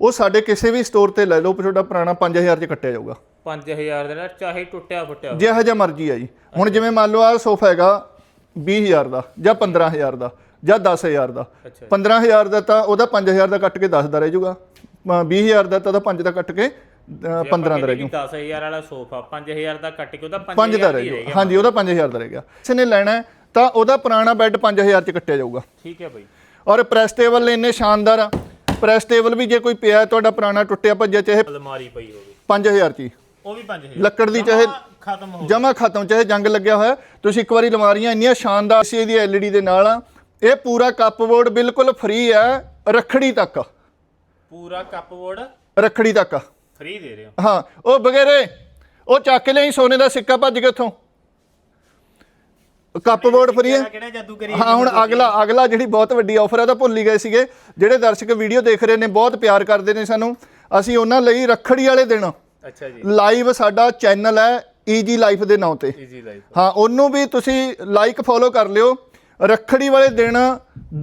ਉਹ ਸਾਡੇ ਕਿਸੇ ਵੀ ਸਟੋਰ ਤੇ ਲੈ ਲਓ ਤੁਹਾਡਾ ਪੁਰਾਣਾ 5000 ਚ ਕੱਟਿਆ ਜਾਊਗਾ। 5000 ਦਾ ਨਾ ਚਾਹੇ ਟੁੱਟਿਆ ਫੁੱਟਿਆ ਹੋਵੇ। ਜਿਹੋ ਜਿਹਾ ਮਰਜ਼ੀ ਆ ਜੀ। ਹੁਣ ਜਿਵੇਂ ਮੰਨ ਲਓ ਆ ਸੋਫਾ ਹੈਗਾ 20000 ਦਾ ਜਾਂ 15000 ਦਾ ਜਾਂ 10000 ਦਾ। ਅੱਛਾ 15000 ਦਾ ਤਾਂ ਉਹਦਾ 5000 ਦਾ ਕੱਟ ਕੇ 10 ਦਾ ਰਹਿ ਜਾਊਗਾ। 20000 ਦਾ ਤਾਂ ਉਹਦਾ 5 ਦਾ ਕੱਟ ਕੇ ਅ, 15 ਦਾ ਰਹਿ ਜਾਊ। 10000 ਵਾਲਾ ਸੋਫਾ 5000 ਦਾ ਕੱਟ ਕੇ ਉਹਦਾ 5 ਦਾ 5000 ਰਹਿ ਗਿਆ। ਹਾਂਜੀ ਉਹਦਾ 5000 ਦਾ ਰਹਿ ਗਿਆ। ਕਿਸੇ ਨੇ ਲੈਣਾ ਹੈ ਤਾਂ ਉਹਦਾ ਪੁਰਾਣਾ ਬੈੱਡ 5000 ਚ ਕੱਟਿਆ ਜਾਊਗਾ। ਠੀਕ ਹੈ ਬਾਈ। ਔਰ ਪ੍ਰੈਸ ਟੇਬਲ ਇੰਨੇ ਸ਼ਾਨਦਾਰ ਆ। ਪ੍ਰੈਸ ਟੇਬਲ ਵੀ ਜੇ ਕੋਈ ਪਿਆ ਤੁਹਾਡਾ ਪੁਰਾਣਾ ਟੁੱਟਿਆ ਭੱਜਿਆ ਚਾਹੇ ਅਲਮਾਰੀ ਪਈ ਹੋਵੇ। 5000 ਚ ਹੀ ਉਹ ਵੀ 5000 ਲੱਕੜ ਦੀ ਚਾਹੇ ਖਤਮ ਹੋ ਜਮਾ ਖਤਮ ਚਾਹੇ ਜੰਗ ਲੱਗਿਆ ਹੋਇਆ। ਤੁਸੀਂ ਇੱਕ ਵਾਰੀ ਲਮਾਰੀਆਂ ਇੰਨੀਆਂ ਸ਼ਾਨਦਾਰ ਸੀ ਇਹਦੀ ਐਲਈਡੀ ਦੇ ਨਾਲ। ਆ ਇਹ ਪੂਰਾ ਕੱਪਬੋਰਡ ਬਿਲਕੁਲ ਫ੍ਰੀ ਹੈ ਰਖੜੀ ਤੱਕ। ਪੂਰਾ ਕੱਪਬੋਰਡ ਰਖੜੀ ਤੱਕ। ਫ੍ਰੀ ਦੇ ਰਹੇ ਹੋ। ਹਾਂ ਉਹ ਬਗੈਰੇ ਉਹ ਚੱਕ ਲਈ ਸੋਨੇ ਦਾ ਸਿੱਕਾ ਭੱਜ ਗਿਆ ਉੱਥੋਂ ਕੱਪਬੋਰਡ ਫ੍ਰੀ ਹੈ ਕਿਹੜਾ- ਜਾਦੂ ਕਰੀ ਹਾਂ ਹੁਣ ਅਗਲਾ ਅਗਲਾ ਜਿਹੜੀ ਬਹੁਤ ਵੱਡੀ ਆਫਰ ਹੈ ਉਹ ਤਾਂ ਭੁੱਲ ਹੀ ਗਏ ਸੀਗੇ। ਜਿਹੜੇ ਦਰਸ਼ਕ ਵੀਡੀਓ ਦੇਖ ਰਹੇ ਨੇ ਬਹੁਤ ਪਿਆਰ ਕਰਦੇ ਨੇ ਸਾਨੂੰ। ਅਸੀਂ ਉਹਨਾਂ ਲਈ ਰੱਖੜੀ ਵਾਲੇ ਦਿਨ ਅੱਛਾ ਜੀ। ਲਾਈਵ ਸਾਡਾ ਚੈਨਲ ਹੈ ਈਜੀ ਲਾਈਫ ਦੇ ਨਾਂ ਤੇ। ਈਜ਼ੀ ਲਾਈਫ ਹਾਂ ਉਹਨੂੰ ਵੀ ਤੁਸੀਂ ਲਾਈਕ ਫੋਲੋ ਕਰ ਲਿਓ। ਰੱਖੜੀ ਵਾਲੇ ਦਿਨ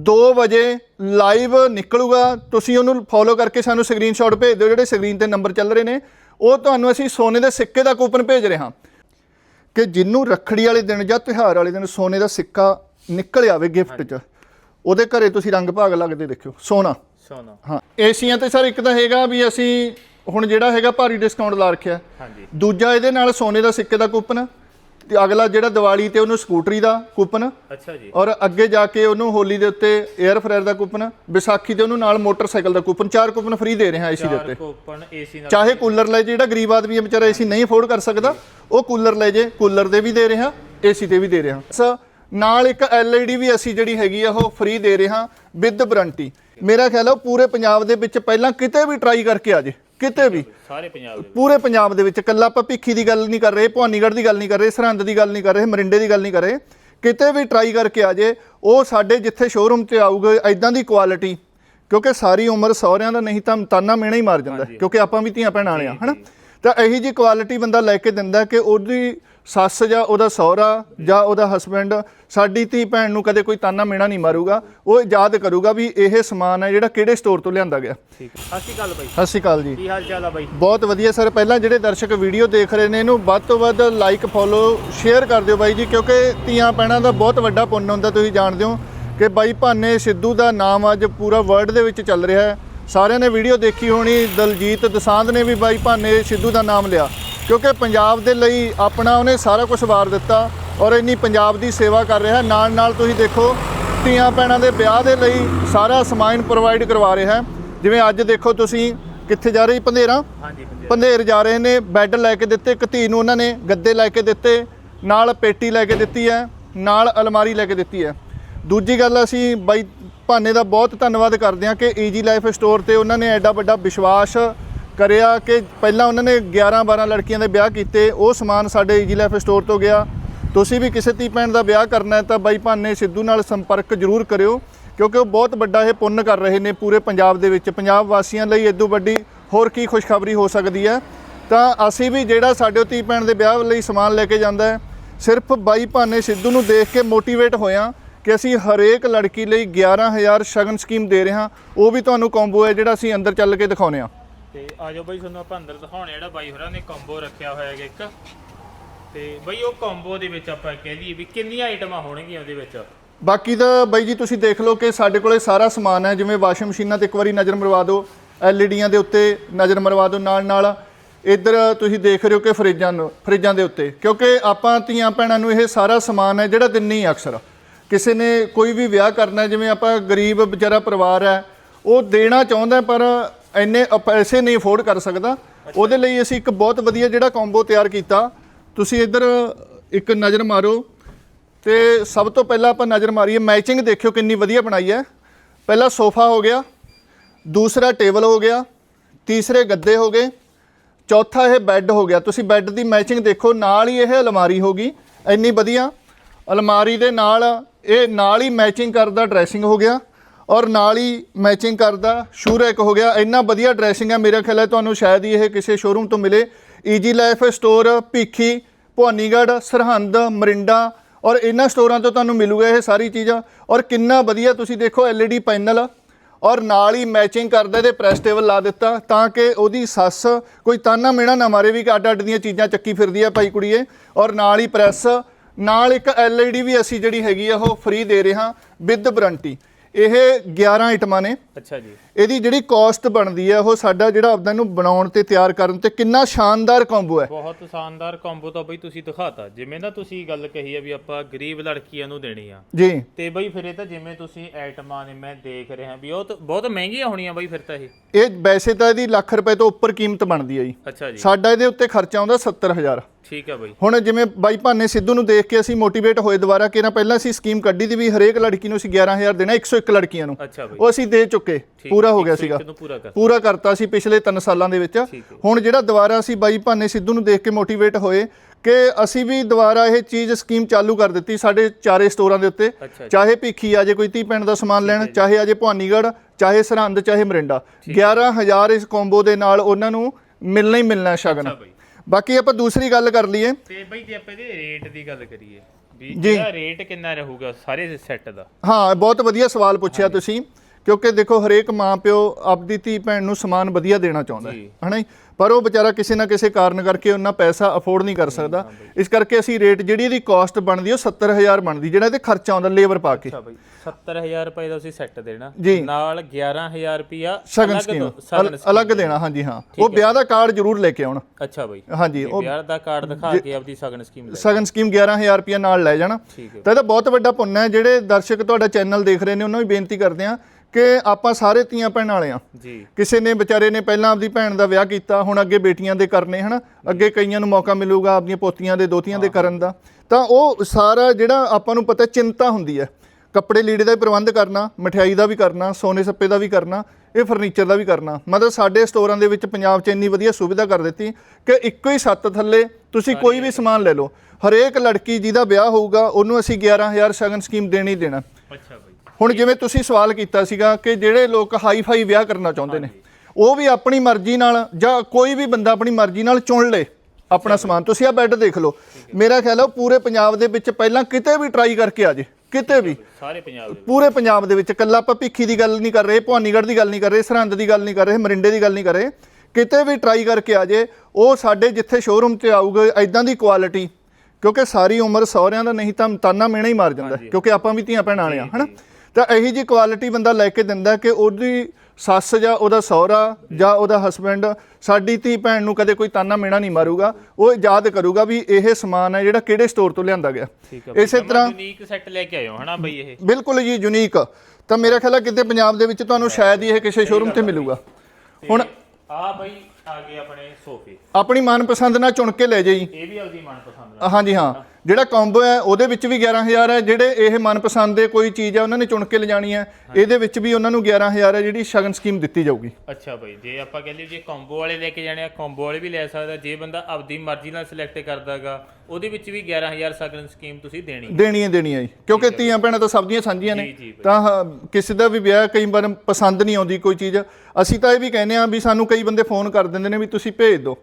2 ਵਜੇ ਲਾਈਵ ਨਿਕਲੂਗਾ। ਤੁਸੀਂ ਉਹਨੂੰ ਫੋਲੋ ਕਰਕੇ ਸਾਨੂੰ ਸਕਰੀਨਸ਼ਾਟ ਭੇਜ ਦਿਓ ਜਿਹੜੇ ਸਕਰੀਨ ਤੇ ਨੰਬਰ ਚੱਲ ਰਹੇ ਨੇ। ਉਹ ਤੁਹਾਨੂੰ ਅਸੀਂ ਸੋਨੇ ਦੇ ਸਿੱਕੇ ਦਾ ਕੂਪਨ ਭੇਜ ਰਹੇ ਹਾਂ। ਕਿ ਜਿੰਨੂੰ ਰੱਖੜੀ ਵਾਲੇ ਦਿਨ ਜਾਂ ਤਿਉਹਾਰ ਵਾਲੇ ਦਿਨ ਸੋਨੇ ਦਾ ਸਿੱਕਾ ਨਿਕਲ ਆਵੇ ਗਿਫਟ 'ਚ ਉਹਦੇ ਘਰੇ ਤੁਸੀਂ ਰੰਗ ਭਾਗ ਲੱਗਦੇ ਦੇਖਿਓ ਸੋਨਾ। ਸੋਨਾ। ਹਾਂ ਏਸੀਆਂ ਤੇ ਸਰ ਇੱਕ ਤਾਂ ਹੈਗਾ ਵੀ ਅਸੀਂ ਹੁਣ ਜਿਹੜਾ ਹੈਗਾ ਭਾਰੀ ਡਿਸਕਾਊਂਟ ਲਾ ਰੱਖਿਆ। ਹਾਂਜੀ। ਦੂਜਾ ਇਹਦੇ ਨਾਲ ਸੋਨੇ ਦਾ ਸਿੱਕੇ ਦਾ ਕੂਪਨ ਤੇ ਅਗਲਾ ਜਿਹੜਾ ਦੀਵਾਲੀ ਤੇ ਉਹਨੂੰ ਸਕੂਟਰੀ ਦਾ ਕੂਪਨ ਅੱਛਾ ਜੀ। ਔਰ ਅੱਗੇ ਜਾ ਕੇ ਉਹਨੂੰ ਹੋਲੀ ਦੇ ਉੱਤੇ 에ਅਰ ਫਰਾਇਰ ਦਾ ਕੂਪਨ ਵਿਸਾਖੀ ਤੇ ਉਹਨੂੰ ਨਾਲ ਮੋਟਰਸਾਈਕਲ ਦਾ ਕੂਪਨ ਚਾਰ ਕੂਪਨ ਫ੍ਰੀ ਦੇ ਰਹੇ ਹਾਂ ਏਸੀ ਦੇ ਉੱਤੇ। ਚਾਰ ਕੋਪਨ ਏਸੀ ਨਾਲ ਚਾਹੇ ਕੂਲਰ ਲੈ ਜੇ ਜਿਹੜਾ ਗਰੀਬ ਆਦਮੀ ਹੈ ਵਿਚਾਰਾ ਏਸੀ ਨਹੀਂ ਅਫੋਰਡ ਕਰ ਸਕਦਾ ਉਹ ਕੂਲਰ ਲੈ ਜੇ ਕੂਲਰ ਦੇ ਵੀ ਦੇ ਰਹੇ ਹਾਂ ਏਸੀ ਤੇ ਵੀ ਦੇ ਰਹੇ। ਹਾਂ ਸ ਨਾਲ ਇੱਕ LED ਵੀ ਅਸੀਂ ਜਿਹੜੀ ਹੈਗੀ ਆ ਉਹ ਫ੍ਰੀ ਦੇ ਰਹੇ ਹਾਂ ਵਿਦ ਵਾਰੰਟੀ ਮੇਰਾ ਖਿਆਲ ਹੈ ਪੂਰੇ ਪੰਜਾਬ ਦੇ ਵਿੱਚ ਪਹਿਲਾਂ ਕਿਤੇ ਵੀ ਟਰਾਈ ਕਰਕੇ ਆ ਜੇ। ਕਿਤੇ ਵੀ। ਸਾਰੇ ਪੰਜਾਬ ਦੇ ਪੂਰੇ ਪੰਜਾਬ ਦੇ ਵਿੱਚ ਕੱਲਾ ਆਪਾਂ ਭਿੱਖੀ ਦੀ ਗੱਲ ਨਹੀਂ ਕਰ ਰਹੇ ਭਵਾਨੀਗੜ੍ਹ ਦੀ ਗੱਲ ਨਹੀਂ ਕਰ ਰਹੇ ਸਰਹੰਦ ਦੀ ਗੱਲ ਨਹੀਂ ਕਰ ਰਹੇ ਮਰਿੰਡੇ ਦੀ ਗੱਲ ਨਹੀਂ ਕਰ ਰਹੇ। ਕਿਤੇ ਵੀ ਟਰਾਈ ਕਰਕੇ ਆ ਜੇ ਉਹ ਸਾਡੇ ਜਿੱਥੇ ਸ਼ੋਰੂਮ 'ਤੇ ਆਊਗਾ ਐਦਾਂ ਦੀ ਕੁਆਲਿਟੀ ਕਿਉਂਕਿ ਸਾਰੀ ਉਮਰ ਸਹੁਰਿਆਂ ਦਾ ਨਹੀਂ ਤਾਂ ਤਾਨਾ ਮੇਣਾ ਹੀ ਮਾਰ ਜਾਂਦਾ ਕਿਉਂਕਿ ਆਪਾਂ ਵੀ ਧੀਆਂ ਭੈਣਾਂ ਵਾਲੇ ਆ ਹਨਾ? ਤਾਂ ਇਹੀ ਜੀ ਕੁਆਲਿਟੀ ਬੰਦਾ ਲੈ ਕੇ ਦਿੰਦਾ ਕਿ ਉਹਦੀ ਸੱਸ ਜਾਂ ਉਹਦਾ ਸਹੁਰਾ ਜਾਂ ਉਹਦਾ ਹਸਬੰਡ ਸਾਡੀ ਧੀ ਭੈਣ ਨੂੰ ਕਦੇ ਕੋਈ ਤਾਨਾ ਮੇਣਾ ਨਹੀਂ ਮਾਰੂਗਾ ਉਹ ਯਾਦ ਕਰੂਗਾ ਵੀ ਇਹ ਸਮਾਨ ਹੈ ਜਿਹੜਾ ਕਿਹੜੇ ਸਟੋਰ ਤੋਂ ਲਿਆਂਦਾ ਗਿਆ। ਠੀਕ ਸਤਿ ਸ਼੍ਰੀ ਅਕਾਲ ਬਾਈ। ਸਤਿ ਸ਼੍ਰੀ ਅਕਾਲ ਜੀ। ਕੀ ਹਾਲ ਚਾਲ ਆ ਬਾਈ? ਬਹੁਤ ਵਧੀਆ ਸਰ ਪਹਿਲਾਂ ਜਿਹੜੇ ਦਰਸ਼ਕ ਵੀਡੀਓ ਦੇਖ ਰਹੇ ਨੇ ਇਹਨੂੰ ਵੱਧ ਤੋਂ ਵੱਧ ਲਾਈਕ ਫੋਲੋ ਸ਼ੇਅਰ ਕਰ ਦਿਓ ਬਾਈ ਜੀ ਕਿਉਂਕਿ ਧੀਆਂ ਪੈਣਾ ਦਾ ਬਹੁਤ ਵੱਡਾ ਪੁੰਨ ਹੁੰਦਾ ਤੁਸੀਂ ਜਾਣਦੇ ਹੋ ਕਿ ਬਾਈ ਭਾਨੇ ਸਿੱਧੂ ਦਾ ਨਾਮ ਅੱਜ ਪੂਰਾ ਵਰਲਡ ਦੇ ਵਿੱਚ ਚੱਲ ਰਿਹਾ ਹੈ। ਸਾਰਿਆਂ ਨੇ ਵੀਡੀਓ ਦੇਖੀ ਹੋਣੀ ਦਲਜੀਤ ਦਸਾਂਧ ਨੇ ਵੀ ਬਾਈ ਭਾਨੇ ਸਿੱਧੂ ਦਾ ਨਾਮ ਲਿਆ। ਕਿਉਂਕਿ ਪੰਜਾਬ ਦੇ ਲਈ ਆਪਣਾ ਉਹਨੇ ਸਾਰਾ ਕੁਝ ਵਾਰ ਦਿੱਤਾ ਔਰ ਇੰਨੀ ਪੰਜਾਬ ਦੀ ਸੇਵਾ ਕਰ ਰਿਹਾ। ਨਾਲ ਨਾਲ ਤੁਸੀਂ ਦੇਖੋ ਧੀਆਂ ਪੈਣਾ ਦੇ ਵਿਆਹ ਦੇ ਲਈ ਸਾਰਾ ਸਮਾਨ ਪ੍ਰੋਵਾਈਡ ਕਰਵਾ ਰਿਹਾ ਹੈ। ਜਿਵੇਂ ਅੱਜ ਦੇਖੋ ਤੁਸੀਂ ਕਿੱਥੇ ਜਾ ਰਹੀ ਪੰਧੇਰਾ? ਹਾਂਜੀ ਪੰਧੇਰ ਜਾ ਰਹੇ ਨੇ ਬੈੱਡ ਲੈ ਕੇ ਦਿੱਤੇ ਇੱਕ ਧੀ ਨੂੰ ਉਹਨਾਂ ਨੇ ਗੱਦੇ ਲੈ ਕੇ ਦਿੱਤੇ ਨਾਲ ਪੇਟੀ ਲੈ ਕੇ ਦਿੱਤੀ ਹੈ ਨਾਲ ਅਲਮਾਰੀ ਲੈ ਕੇ ਦਿੱਤੀ ਹੈ। ਦੂਜੀ ਗੱਲ ਅਸੀਂ ਬਾਈ ਭਾਨੇ ਦਾ ਬਹੁਤ ਧੰਨਵਾਦ ਕਰਦੇ ਹਾਂ ਕਿ ਈਜੀ ਲਾਈਫ ਸਟੋਰ ਤੇ ਉਹਨਾਂ ਨੇ ਐਡਾ ਵੱਡਾ ਵਿਸ਼ਵਾਸ ਕਰਿਆ ਕਿ ਪਹਿਲਾਂ ਉਹਨਾਂ ਨੇ 11 12 ਲੜਕੀਆਂ ਦੇ ਵਿਆਹ ਕੀਤੇ, ਉਹ ਸਮਾਨ ਸਾਡੇ ਈਜੀ ਲਾਈਫ ਸਟੋਰ ਤੋਂ ਗਿਆ। ਤੁਸੀਂ ਵੀ ਕਿਸੇ ਧੀ ਭੈਣ ਦਾ ਵਿਆਹ ਕਰਨਾ ਹੈ ਤਾਂ ਬਾਈ ਭਾਨੇ ਸਿੱਧੂ ਨਾਲ ਸੰਪਰਕ ਜ਼ਰੂਰ ਕਰਿਓ, ਕਿਉਂਕਿ ਉਹ ਬਹੁਤ ਵੱਡਾ ਇਹ ਪੁੰਨ ਕਰ ਰਹੇ ਨੇ ਪੂਰੇ ਪੰਜਾਬ ਦੇ ਵਿੱਚ। ਪੰਜਾਬ ਵਾਸੀਆਂ ਲਈ ਇਦੋਂ ਵੱਡੀ ਹੋਰ ਕੀ ਖੁਸ਼ਖਬਰੀ ਹੋ ਸਕਦੀ ਹੈ? ਤਾਂ ਅਸੀਂ ਵੀ ਜਿਹੜਾ ਸਾਡੇ ਧੀ ਭੈਣ ਦੇ ਵਿਆਹ ਲਈ ਸਮਾਨ ਲੈ ਕੇ ਜਾਂਦਾ ਹੈ, ਸਿਰਫ ਬਾਈ ਭਾਨੇ ਸਿੱਧੂ ਨੂੰ ਦੇਖ ਕੇ ਮੋਟੀਵੇਟ ਹੋਇਆ ਕਿ ਅਸੀਂ ਹਰੇਕ ਲੜਕੀ ਲਈ 11000 ਸ਼ਗਨ ਸਕੀਮ ਦੇ ਰਹੇ ਹਾਂ। ਉਹ ਵੀ ਤੁਹਾਨੂੰ ਕੰਬੋ ਹੈ ਜਿਹੜਾ ਅਸੀਂ ਅੰਦਰ ਚੱਲ ਕੇ ਦਿਖਾਉਨੇ ਆ ਤੇ ਆਜੋ ਬਾਈ ਤੁਹਾਨੂੰ ਆਪਾਂ ਅੰਦਰ ਦਿਖਾਉਣੇ ਜਿਹੜਾ ਬਾਈ ਹੋਰਾਂ ਨੇ ਕੰਬੋ ਰੱਖਿਆ ਹੋਇਆ ਹੈਗਾ ਇੱਕ। ਤੇ ਬਾਈ ਉਹ ਕੰਬੋ ਦੇ ਵਿੱਚ ਆਪਾਂ ਕਹਿ ਦਈਏ ਵੀ ਕਿੰਨੀਆਂ ਆਈਟਮਾਂ ਹੋਣਗੀਆਂ ਉਹਦੇ ਵਿੱਚ? ਬਾਕੀ ਦਾ ਬਾਈ ਜੀ ਤੁਸੀਂ ਦੇਖ ਲਓ ਕਿ ਸਾਡੇ ਕੋਲੇ ਸਾਰਾ ਸਮਾਨ ਹੈ ਜਿਵੇਂ ਵਾਸ਼ਿੰਗ ਮਸ਼ੀਨਾਂ ਤੇ ਇੱਕ ਵਾਰੀ ਨਜ਼ਰ ਮਰਵਾ ਦਿਓ ਐਲਈਡੀਆਂ ਦੇ ਉੱਤੇ ਨਜ਼ਰ ਮਰਵਾ ਦਿਓ ਨਾਲ ਨਾਲ। ਇੱਧਰ ਤੁਸੀਂ ਦੇਖ ਰਹੇ ਹੋ ਕਿ ਫਰਿੱਜਾਂ ਨੂੰ ਫਰਿੱਜਾਂ ਦੇ ਉੱਤੇ। ਕਿਉਂਕਿ ਆਪਾਂ ਧੀਆਂ ਭੈਣਾਂ ਨੂੰ ਇਹ ਸਾਰਾ ਸਮਾਨ ਹੈ ਜਿਹੜਾ ਦਿੰਨੀ ਅਕਸਰ। ਕਿਸੇ ਨੇ ਕੋਈ ਵੀ ਵਿਆਹ ਕਰਨਾ ਜਿਵੇਂ ਆਪਾਂ ਗਰੀਬ ਵਿਚਾਰਾ ਪਰਿਵਾਰ ਹੈ ਉਹ ਦੇਣਾ ਚਾਹੁੰਦਾ ਪਰ ਇੰਨੇ ਪੈਸੇ ਨਹੀਂ ਅਫੋਰਡ ਕਰ ਸਕਦਾ। ਉਹਦੇ ਲਈ ਅਸੀਂ ਇੱਕ ਬਹੁਤ ਵਧੀਆ ਜਿਹੜਾ ਕੰਬੋ ਤਿਆਰ ਕੀਤਾ। ਤੁਸੀਂ ਇੱਧਰ ਇੱਕ ਨਜ਼ਰ ਮਾਰੋ। ਤੇ ਸਭ ਤੋਂ ਪਹਿਲਾਂ ਆਪਾਂ ਨਜ਼ਰ ਮਾਰੀਏ ਮੈਚਿੰਗ ਦੇਖਿਓ ਕਿੰਨੀ ਵਧੀਆ ਬਣਾਈ ਹੈ। ਪਹਿਲਾ ਸੋਫਾ ਹੋ ਗਿਆ ਦੂਸਰਾ ਟੇਬਲ ਹੋ ਗਿਆ ਤੀਸਰੇ ਗੱਦੇ ਹੋ ਗਏ ਚੌਥਾ ਇਹ ਬੈੱਡ ਹੋ ਗਿਆ। ਤੁਸੀਂ ਬੈੱਡ ਦੀ ਮੈਚਿੰਗ ਦੇਖੋ ਨਾਲ ਹੀ ਇਹ ਅਲਮਾਰੀ ਹੋ ਗਈ ਇੰਨੀ ਵਧੀਆ। ਅਲਮਾਰੀ ਦੇ ਨਾਲ ਇਹ ਨਾਲ ਹੀ ਮੈਚਿੰਗ ਕਰਦਾ ਡਰੈਸਿੰਗ ਹੋ ਗਿਆ ਔਰ ਨਾਲ ਹੀ ਮੈਚਿੰਗ ਕਰਦਾ ਸ਼ੂ ਰੈਕ ਹੋ ਗਿਆ। ਇੰਨਾ ਵਧੀਆ ਡਰੈਸਿੰਗ ਹੈ ਮੇਰਾ ਖਿਆਲ ਹੈ ਤੁਹਾਨੂੰ ਸ਼ਾਇਦ ਹੀ ਇਹ ਕਿਸੇ ਸ਼ੋਰੂਮ ਤੋਂ ਮਿਲੇ। Easy life store Bhikhi, Bhawanigarh, Sirhind, Morinda ਔਰ ਇਹਨਾਂ ਸਟੋਰਾਂ ਤੋਂ ਤੁਹਾਨੂੰ ਮਿਲੂਗਾ ਇਹ ਸਾਰੀ ਚੀਜ਼ਾਂ। ਔਰ ਕਿੰਨਾ ਵਧੀਆ ਤੁਸੀਂ ਦੇਖੋ LED ਪੈਨਲ ਔਰ ਨਾਲ ਹੀ ਮੈਚਿੰਗ ਕਰਦਾ ਇਹਦੇ ਪ੍ਰੈਸ ਟੇਬਲ ਲਾ ਦਿੱਤਾ ਤਾਂ ਕਿ ਉਹਦੀ ਸੱਸ ਕੋਈ ਤਾਨਾ ਮੇਣਾ ਨਾ ਮਾਰੇ ਵੀ ਕਿ ਅੱਡ ਅੱਡ ਦੀਆਂ ਚੀਜ਼ਾਂ ਚੱਕੀ ਫਿਰਦੀ ਆ ਭਾਈ ਕੁੜੀਏ। ਔਰ ਨਾਲ ਹੀ ਪ੍ਰੈਸ ਨਾਲ ਇੱਕ LED ਵੀ ਅਸੀਂ ਜਿਹੜੀ ਹੈਗੀ ਆ ਉਹ ਫ੍ਰੀ ਦੇ ਰਹੇ ਹਾਂ ਵਿਦ ਵਾਰੰਟੀ। ਇਹ 11 ਆਈਟਮਾਂ ਨੇ। ਅੱਛਾ ਜੀ। ਇਹਦੀ ਜਿਹੜੀ ਕਾਸਟ ਬਣਦੀ ਹੈ ਉਹ ਸਾਡਾ ਜਿਹੜਾ ਆਪਦਾ ਇਹਨੂੰ ਬਣਾਉਣ ਤੇ ਤਿਆਰ ਕਰਨ ਤੇ ਕਿੰਨਾ ਸ਼ਾਨਦਾਰ ਕੰਬੋ ਹੈ। ਬਹੁਤ ਸ਼ਾਨਦਾਰ ਕੰਬੋ ਤਾਂ ਬਈ ਤੁਸੀਂ ਦਿਖਾਤਾ। ਜਿਵੇਂ ਨਾ ਤੁਸੀਂ ਗੱਲ ਕਹੀ ਆ ਵੀ ਆਪਾਂ ਗਰੀਬ ਲੜਕੀਆਂ ਨੂੰ ਦੇਣੀ ਆ। ਜੀ। ਤੇ ਬਈ ਫਿਰ ਇਹ ਤਾਂ ਜਿਵੇਂ ਤੁਸੀਂ ਆਈਟਮਾਂ ਨੇ ਮੈਂ ਦੇਖ ਰਿਹਾ ਵੀ ਉਹ ਤਾਂ ਬਹੁਤ ਮਹਿੰਗੀਆਂ ਹੋਣੀਆਂ ਬਈ ਫਿਰ ਤਾਂ ਇਹ। ਇਹ ਵੈਸੇ ਤਾਂ ਇਹਦੀ ਲੱਖ ਰੁਪਏ ਤੋਂ ਉੱਪਰ ਕੀਮਤ ਬਣਦੀ ਹੈ ਜੀ। ਅੱਛਾ ਜੀ। ਸਾਡਾ ਇਹਦੇ ਉੱਤੇ ਖਰਚਾ ਆਉਂਦਾ 70000 ਠੀਕ ਆ ਬਈ। ਹੁਣ ਜਿਵੇਂ ਬਾਈ ਭਾਨੇ ਸਿੱਧੂ ਨੂੰ ਦੇਖ ਕੇ ਅਸੀਂ ਮੋਟੀਵੇਟ ਹੋਏ ਦੁਬਾਰਾ ਕਿ ਨਾ ਪਹਿਲਾਂ ਅਸੀਂ ਸਕੀਮ ਕੱਢੀ ਦੀ ਵੀ ਹਰੇਕ ਲੜਕੀ ਨੂੰ ਅਸੀਂ 11000 ਦੇਣਾ 101 ਲੜਕੀਆਂ ਨੂੰ। ਅੱਛਾ ਬਈ। ਉਹ ਅਸੀਂ ਦੇ ਚੁੱਕੇ ਠੀਕ, ਪੂਰਾ ਹੋ ਗਿਆ 101 ਸੀਗਾ। ਪੂਰਾ ਕਰ ਪੂਰਾ ਕਰਤਾ ਸੀ ਪਿਛਲੇ 3 ਸਾਲਾਂ ਦੇ ਵਿੱਚ। ਹੁਣ ਜਿਹੜਾ ਦੁਬਾਰਾ ਅਸੀਂ ਬਾਈ ਭਾਨੇ ਸਿੱਧੂ ਨੂੰ ਦੇਖ ਕੇ ਮੋਟੀਵੇਟ ਹੋਏ ਕਿ ਅਸੀਂ ਵੀ ਦੁਬਾਰਾ ਇਹ ਚੀਜ਼ ਸਕੀਮ ਚਾਲੂ ਕਰ ਦਿੱਤੀ ਸਾਡੇ ਚਾਰੇ ਸਟੋਰਾਂ ਦੇ ਉੱਤੇ। ਚਾਹੇ ਭਿੱਖੀ ਆ ਜੇ ਕੋਈ ਧੀ ਭੈਣ ਦਾ ਸਮਾਨ ਲੈਣ ਚਾਹੇ ਆ ਜੇ ਭਵਾਨੀਗੜ੍ਹ ਚਾਹੇ ਸਰਹੰਦ ਚਾਹੇ ਮਰਿੰਡਾ। 11000 ਇਸ ਕੰਬੋ ਦੇ ਨਾਲ ਉਹਨਾਂ ਨੂੰ ਮਿਲਣਾ ਹੀ ਮਿਲਣਾ ਸ਼ਗਨ। ਬਾਕੀ ਆਪਾਂ ਦੂਸਰੀ ਗੱਲ ਕਰ ਲਈਏ। ਤੇ ਬਈ ਜੇ ਆਪਾਂ ਇਹਦੇ ਰੇਟ ਦੀ ਗੱਲ ਕਰੀਏ ਵੀ ਜੀ। ਇਹਦਾ ਰੇਟ ਕਿੰਨਾ ਰਹੂਗਾ ਸਾਰੇ ਸੈੱਟ ਦਾ? ਹਾਂ ਬਹੁਤ ਵਧੀਆ ਸਵਾਲ ਪੁੱਛਿਆ ਤੁਸੀਂ। ਕਿਉਂਕਿ ਦੇਖੋ ਹਰੇਕ ਮਾਂ ਪਿਓ ਆਪਦੀ ਧੀ ਭੈਣ ਨੂੰ ਸਮਾਨ ਵਧੀਆ ਦੇਣਾ ਚਾਹੁੰਦਾ ਹੈ। ਹਨਾ? ਪਰ ਉਹ ਵਿਚਾਰਾ ਕਿਸੇ ਨਾ ਕਿਸੇ ਕਾਰਨ ਕਰਕੇ ਉਹਨਾਂ ਪੈਸਾ ਅਫੋਰਡ ਨਹੀਂ ਕਰ ਸਕਦਾ। ਇਸ ਕਰਕੇ ਅਸੀਂ ਰੇਟ ਜਿਹੜੀ ਇਹਦੀ ਕਾਸਟ ਬਣਦੀ ਉਹ 70000 ਬਣਦੀ ਜਿਹੜਾ ਇਹਦੇ ਖਰਚਾ ਆਉਂਦਾ ਲੇਬਰ ਪਾ ਕੇ। ਅੱਛਾ ਬਈ 70000 ਰੁਪਏ ਦਾ ਤੁਸੀਂ ਸੈੱਟ ਦੇਣਾ। ਨਾਲ 11000 ਰੁਪਿਆ ਸ਼ਗਨ ਸਕੀਮ ਅਲੱਗ ਦੇਣਾ ਹਾਂਜੀ ਹਾਂ। ਉਹ ਵਿਆਹ ਦਾ ਕਾਰਡ ਜ਼ਰੂਰ ਲੈ ਕੇ ਆਉਣ। ਅੱਛਾ ਬਈ। ਹਾਂਜੀ ਉਹ ਵਿਆਹ ਦਾ ਕਾਰਡ ਦਿਖਾ ਕੇ ਆਪਦੀ ਸ਼ਗਨ ਸਕੀਮ ਲੈ ਸਗਨ ਸਕੀਮ 11000 ਰੁਪਏ ਨਾਲ ਲੈ ਜਾਣਾ। ਤਾਂ ਇਹਦਾ ਬਹੁਤ ਵੱਡਾ ਪੁੰਨ ਹੈ ਜਿਹੜੇ ਦਰਸ਼ਕ ਤੁਹਾਡਾ ਚੈਨਲ ਦੇਖ ਰਹੇ ਨੇ ਉਹਨਾਂ ਨੂੰ ਵੀ ਬੇਨਤੀ ਕਰਦੇ ਆ ਕਿ ਆਪਾਂ ਸਾਰੇ ਧੀਆਂ ਭੈਣਾਂ ਵਾਲੇ ਆ ਜੀ। ਕਿਸੇ ਨੇ ਵਿਚਾਰੇ ਨੇ ਪਹਿਲਾਂ ਆਪਦੀ ਭੈਣ ਦਾ ਵਿਆਹ ਕੀਤਾ ਹੁਣ ਅੱਗੇ ਬੇਟੀਆਂ ਦੇ ਕਰਨੇ ਹਨਾ? ਅੱਗੇ ਕਈਆਂ ਨੂੰ ਮੌਕਾ ਮਿਲੂਗਾ ਆਪਦੀਆਂ ਪੋਤੀਆਂ ਦੇ ਦੋਤੀਆਂ ਦੇ ਕਰਨ ਦਾ। ਤਾਂ ਉਹ ਸਾਰਾ ਜਿਹੜਾ ਆਪਾਂ ਨੂੰ ਪਤਾ ਚਿੰਤਾ ਹੁੰਦੀ ਹੈ ਕੱਪੜੇ ਲੀੜੇ ਦਾ ਵੀ ਪ੍ਰਬੰਧ ਕਰਨਾ ਮਠਿਆਈ ਦਾ ਵੀ ਕਰਨਾ ਸੋਨੇ ਸੱਪੇ ਦਾ ਵੀ ਕਰਨਾ ਇਹ ਫਰਨੀਚਰ ਦਾ ਵੀ ਕਰਨਾ। ਮਤਲਬ ਸਾਡੇ ਸਟੋਰਾਂ ਦੇ ਵਿੱਚ ਪੰਜਾਬ 'ਚ ਇੰਨੀ ਵਧੀਆ ਸੁਵਿਧਾ ਕਰ ਦਿੱਤੀ ਕਿ ਇੱਕੋ ਹੀ ਛੱਤ ਥੱਲੇ ਤੁਸੀਂ ਕੋਈ ਵੀ ਸਮਾਨ ਲੈ ਲਓ। ਹਰੇਕ ਲੜਕੀ ਜਿਹਦਾ ਵਿਆਹ ਹੋਊਗਾ ਉਹਨੂੰ ਅਸੀਂ 11000 ਸ਼ਗਨ ਸਕੀਮ ਦੇਣੀ ਦੇਣਾ। ਅੱਛਾ ਹੁਣ ਜਿਵੇਂ ਤੁਸੀਂ ਸਵਾਲ ਕੀਤਾ ਸੀਗਾ ਕਿ ਜਿਹੜੇ ਲੋਕ ਹਾਈ ਫਾਈ ਵਿਆਹ ਕਰਨਾ ਚਾਹੁੰਦੇ ਨੇ ਉਹ ਵੀ ਆਪਣੀ ਮਰਜ਼ੀ ਨਾਲ ਜਾਂ ਕੋਈ ਵੀ ਬੰਦਾ ਆਪਣੀ ਮਰਜ਼ੀ ਨਾਲ ਚੁਣ ਲੇ ਆਪਣਾ ਸਮਾਨ। ਤੁਸੀਂ ਆ ਬੈੱਡ ਦੇਖ ਲਓ। ਮੇਰਾ ਖਿਆਲ ਹੈ ਪੂਰੇ ਪੰਜਾਬ ਦੇ ਵਿੱਚ ਪਹਿਲਾਂ ਕਿਤੇ ਵੀ ਟਰਾਈ ਕਰਕੇ ਆ ਜੇ ਕਿਤੇ ਵੀ। ਸਾਰੇ ਪੰਜਾਬ ਦੇ ਪੂਰੇ ਪੰਜਾਬ ਦੇ ਵਿੱਚ ਕੱਲਾ ਆਪਾਂ ਭਿੱਖੀ ਦੀ ਗੱਲ ਨਹੀਂ ਕਰ ਰਹੇ ਭਵਾਨੀਗੜ੍ਹ ਦੀ ਗੱਲ ਨਹੀਂ ਕਰ ਰਹੇ ਸਰਹੰਦ ਦੀ ਗੱਲ ਨਹੀਂ ਕਰ ਰਹੇ ਮਰਿੰਡੇ ਦੀ ਗੱਲ ਨਹੀਂ ਕਰ ਰਹੇ। ਕਿਤੇ ਵੀ ਟਰਾਈ ਕਰਕੇ ਆ ਜੇ ਉਹ ਸਾਡੇ ਜਿੱਥੇ ਸ਼ੋਰੂਮ 'ਚ ਆਊਗਾ ਐਦਾਂ ਦੀ ਕੁਆਲਿਟੀ ਕਿਉਂਕਿ ਸਾਰੀ ਉਮਰ ਸਹੁਰਿਆਂ ਦਾ ਨਹੀਂ ਤਾਂ ਤਾਨਾ ਮੇਣਾ ਹੀ ਮਾਰ ਜਾਂਦਾ ਕਿਉਂਕਿ ਆਪਾਂ ਵੀ ਧੀਆਂ ਭੈਣਾਂ ਵਾਲੇ ਆ ਹਨਾ? ਤਾਂ ਇਹੀ ਜੀ ਕੁਆਲਿਟੀ ਬੰਦਾ ਲੈ ਕੇ ਦਿੰਦਾ ਕਿ ਉਹਦੀ ਸੱਸ ਜਾਂ ਉਹਦਾ ਸਹੁਰਾ ਜਾਂ ਉਹਦਾ ਹਸਬੰਡ ਸਾਡੀ ਧੀ ਭੈਣ ਨੂੰ ਕਦੇ ਕੋਈ ਤਾਨਾ ਮੇਣਾ ਨਹੀਂ ਮਾਰੂਗਾ। ਉਹ ਯਾਦ ਕਰੂਗਾ ਵੀ ਇਹ ਸਮਾਨ ਹੈ ਜਿਹੜਾ ਕਿਹੜੇ ਸਟੋਰ ਤੋਂ ਲਿਆਂਦਾ ਗਿਆ। ਇਸੇ ਤਰ੍ਹਾਂ ਯੂਨੀਕ ਸੈੱਟ ਲੈ ਕੇ ਆਇਓ ਹਨਾ ਬਈ ਇਹ? ਬਿਲਕੁਲ ਜੀ ਯੂਨੀਕ ਤਾਂ ਮੇਰਾ ਖਿਆਲ ਹੈ ਕਿਤੇ ਪੰਜਾਬ ਦੇ ਵਿੱਚ ਤੁਹਾਨੂੰ ਸ਼ਾਇਦ ਹੀ ਇਹ ਕਿਸੇ ਸ਼ੋਰੂਮ ਤੇ ਮਿਲੂਗਾ। ਹੁਣ ਆ ਬਈ ਆ ਗਏ ਆਪਣੇ ਸੋਫੇ। ਆਪਣੀ ਮਨਪਸੰਦ ਨਾਲ ਚੁਣ ਕੇ ਲੈ ਜਾਈ। ਇਹ ਵੀ ਆਪਦੀ ਮਨਪਸੰਦ ਦਾ ਹਾਂਜੀ ਹਾਂ। ਜਿਹੜਾ ਕੰਬੋ ਹੈ ਉਹਦੇ ਵਿੱਚ ਵੀ 11000 ਹੈ ਜਿਹੜੇ ਇਹ ਮਨਪਸੰਦ ਦੇ ਕੋਈ ਚੀਜ਼ ਹੈ ਉਹਨਾਂ ਨੇ ਚੁਣ ਕੇ ਲਿਜਾਣੀ ਹੈ। ਇਹਦੇ ਵਿੱਚ ਵੀ ਉਹਨਾਂ ਨੂੰ 11000 ਹੈ ਜਿਹੜੀ ਸ਼ਗਨ ਸਕੀਮ ਦਿੱਤੀ ਜਾਊਗੀ। ਅੱਛਾ ਬਈ ਜੇ ਆਪਾਂ ਕਹਿੰਦੇ ਜੇ ਕੰਬੋ ਵਾਲੇ ਲੈ ਕੇ ਜਾਣੇ ਆ ਕੰਬੋ ਵਾਲੇ ਵੀ ਲੈ ਸਕਦਾ ਜੇ ਬੰਦਾ ਆਪਦੀ ਮਰਜ਼ੀ ਨਾਲ ਸਿਲੈਕਟ ਕਰਦਾਗਾ ਉਹਦੇ ਵਿੱਚ ਵੀ 11000 ਸ਼ਗਨ ਸਕੀਮ ਤੁਸੀਂ ਦੇਣੀ ਦੇਣੀ ਹੈ ਦੇਣੀ ਹੈ ਜੀ। ਕਿਉਂਕਿ ਧੀਆਂ ਭੈਣਾਂ ਤਾਂ ਸਭ ਦੀਆਂ ਸਾਂਝੀਆਂ ਨੇ। ਤਾਂ ਕਿਸੇ ਦਾ ਵੀ ਵਿਆਹ ਕਈ ਵਾਰ ਪਸੰਦ ਨਹੀਂ ਆਉਂਦੀ ਕੋਈ ਚੀਜ਼। ਅਸੀਂ ਤਾਂ ਇਹ ਵੀ ਕਹਿੰਦੇ ਆ ਵੀ ਸਾਨੂੰ ਕਈ ਬੰਦੇ ਫੋਨ ਕਰ ਦਿੰਦੇ ਨੇ ਵੀ ਤੁਸੀਂ ਭੇਜ ਦਿਓ।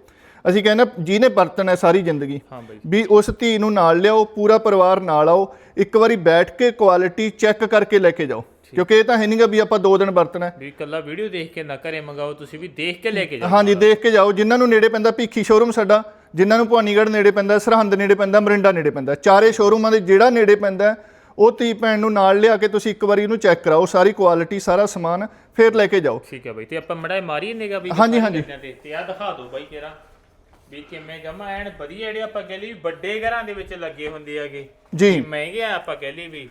ਅਸੀਂ ਕਹਿੰਦੇ ਜਿਹਨੇ ਵਰਤਣਾ ਹੈ ਸਾਰੀ ਜ਼ਿੰਦਗੀ। ਬਈ ਵੀ ਉਸ ਧੀ ਨੂੰ ਨਾਲ ਲਿਆਓ ਪੂਰਾ ਪਰਿਵਾਰ ਨਾਲ ਆਓ ਇੱਕ ਵਾਰੀ ਬੈਠ ਕੇ ਕੁਆਲਿਟੀ ਚੈੱਕ ਕਰਕੇ ਲੈ ਕੇ ਜਾਓ। ਕਿਉਂਕਿ ਇਹ ਤਾਂ ਹੈ ਨਹੀਂਗਾ ਵੀ ਆਪਾਂ ਦੋ ਦਿਨ ਵਰਤਣਾ। ਵੀ ਇਕੱਲਾ ਵੀਡੀਓ ਦੇਖ ਕੇ ਨਾ ਘਰੇ ਮੰਗਾਓ ਤੁਸੀਂ ਵੀ ਦੇਖ ਕੇ ਲੈ ਕੇ ਜਾਓ। ਹਾਂਜੀ ਦੇਖ ਕੇ ਜਾਓ। ਜਿਨ੍ਹਾਂ ਨੂੰ ਨੇੜੇ ਪੈਂਦਾ ਭੀਖੀ ਸ਼ੋਰੂਮ ਸਾਡਾ ਜਿਨ੍ਹਾਂ ਨੂੰ ਭਵਾਨੀਗੜ੍ਹ ਨੇੜੇ ਪੈਂਦਾ ਸਰਹੰਦ ਨੇੜੇ ਪੈਂਦਾ ਮਰਿੰਡਾ ਨੇੜੇ ਪੈਂਦਾ। ਚਾਰੇ ਸ਼ੋਰੂਮਾਂ ਦੇ ਜਿਹੜਾ ਨੇੜੇ ਪੈਂਦਾ ਉਹ ਧੀ ਭੈਣ ਨੂੰ ਨਾਲ ਲਿਆ ਕੇ ਤੁਸੀਂ ਇੱਕ ਵਾਰੀ ਇਹਨੂੰ ਚੈੱਕ ਕਰਾਓ। ਸਾਰੀ ਕੁਆਲਿਟੀ ਸਾਰਾ ਸਮਾਨ ਫਿਰ ਲੈ ਕੇ ਜਾਓ। ਠੀਕ ਹੈ ਬਈ ਤੇ ਆਪਾਂ ਮੜਾ ਮਾਰੀ ਨਿਗਾ ਵੀ ਹਾਂਜੀ, ਹਾਂਜੀ। ਤੇ ਤੇ ਆ ਦਿਖਾ ਦਿਓ ਬਾਈ ਕਿਹੜਾ। ਵੀ ਕਿਵੇਂ ਜਮਾ ਐਨ ਵਧੀਆ ਜਿਹੜੇ ਆਪਾਂ ਕਹਿ ਲਈ ਵੱਡੇ ਘਰਾਂ ਦੇ ਵਿੱਚ ਲੱਗੇ ਹੁੰਦੇ ਆਗੇ ਜੀ। ਮਹਿੰਗੇ ਆ ਆਪਾਂ ਕਹਿ ਲਈ ਵੀ।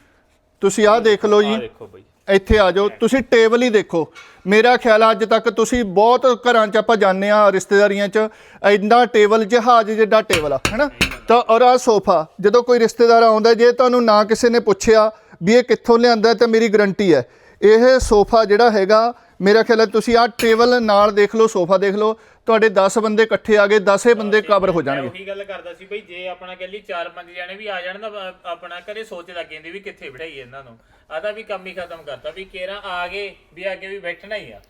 ਤੁਸੀਂ ਆਹ ਦੇਖ ਲਓ ਜੀ। ਆ ਦੇਖੋ ਬਈ। ਇੱਥੇ ਆ ਜਾਓ। ਤੁਸੀਂ ਟੇਬਲ ਹੀ ਦੇਖੋ। ਮੇਰਾ ਖਿਆਲ ਆ ਅੱਜ ਤੱਕ ਤੁਸੀਂ ਬਹੁਤ ਘਰਾਂ 'ਚ ਆਪਾਂ ਜਾਂਦੇ ਆ ਰਿਸ਼ਤੇਦਾਰੀਆਂ 'ਚ। ਇੰਨਾ ਟੇਬਲ ਜਹਾਜ਼ ਜਿੱਡਾ ਟੇਬਲ ਆ ਹੈਨਾ? ਤਾਂ ਔਰ ਆ ਸੋਫਾ ਜਦੋਂ ਕੋਈ ਰਿਸ਼ਤੇਦਾਰ ਆਉਂਦਾ ਜੇ ਤੁਹਾਨੂੰ ਨਾ ਕਿਸੇ ਨੇ ਪੁੱਛਿਆ ਵੀ ਇਹ ਕਿੱਥੋਂ ਲਿਆਂਦਾ ਤਾਂ ਮੇਰੀ ਗਰੰਟੀ ਹੈ। ਇਹ ਸੋਫਾ ਜਿਹੜਾ ਹੈਗਾ ਮੇਰਾ ਖਿਆਲ ਹੈ ਤੁਸੀਂ ਆ ਟੇਬਲ ਨਾਲ ਦੇਖ ਲਓ ਸੋਫਾ ਦੇਖ ਲਓ। ਤੁਹਾਡੇ 10 ਬੰਦੇ ਇਕੱਠੇ ਆ ਗਏ 10 ਬੰਦੇ ਕਵਰ ਹੋ ਜਾਣਗੇ। ਉਹੀ ਗੱਲ ਕਰਦਾ ਸੀ ਬਈ ਜੇ ਆਪਣਾ ਚਾਰ ਪੰਜ ਜਣੇ ਵੀ ਆ ਜਾਣ ਤਾਂ ਆਪਣਾ ਘਰੇ ਸੋਚ ਲੱਗ ਜਾਂਦੀ ਵੀ ਕਿੱਥੇ ਬਿਠਾਈਏ ਇਹਨਾਂ ਨੂੰ। ਆਦਾ ਵੀ ਕੰਮ ਹੀ ਖਤਮ ਕਰਤਾ ਵੀ ਕੇਰਾ ਆ ਗਏ ਵੀ ਅੱਗੇ ਵੀ ਬੈਠਣਾ ਹੀ ਆ।